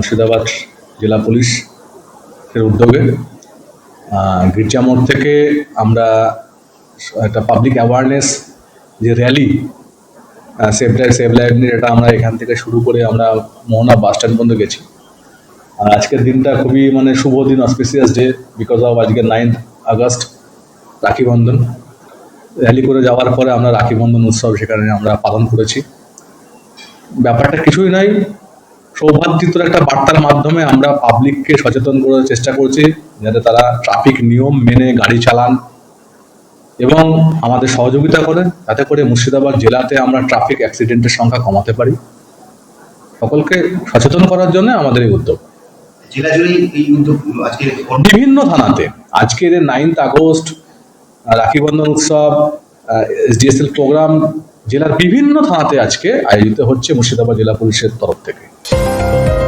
মুর্শিদাবাদ জেলা পুলিশ এর উদ্যোগে গির্জা মোড় থেকে আমরা একটা পাবলিক অ্যাওয়ারনেস যে rally save life save life নিয়ে এটা আমরা এখান থেকে শুরু করে আমরা মোহনা বাস স্ট্যান্ড পর্যন্ত গেছি। আর আজকের দিনটা খুবই মানে শুভ দিন অসপিসিয়াস ডে বিকজ অফ আজকে ninth August, Rakhi Bandhan. Rally করে যাওয়ার পরে আমরা রাখি বন্ধন উৎসব সেখানে আমরা পালন করেছি। ব্যাপারটা কিছুই নাই সৌভাতৃত্বের একটা বার্তার মাধ্যমে আমরা পাবলিককে সচেতন করার চেষ্টা করছি যাতে তারা ট্রাফিক নিয়ম মেনে গাড়ি চালান এবং আমাদের সহযোগিতা করে তাতে করে মুর্শিদাবাদ জেলাতে আমরা ট্রাফিক অ্যাক্সিডেন্টের সংখ্যা কমাতে পারি। সকলকে সচেতন করার জন্য আমাদের এই উদ্যোগ। বিভিন্ন থানাতে। আজকের নাইন্থ আগস্ট রাখি বন্ধন উৎসব এসডিএসএল প্রোগ্রাম জেলার বিভিন্ন থানাতে আজকে আয়োজিত হচ্ছে মুর্শিদাবাদ জেলা পুলিশের তরফ থেকে। Bye.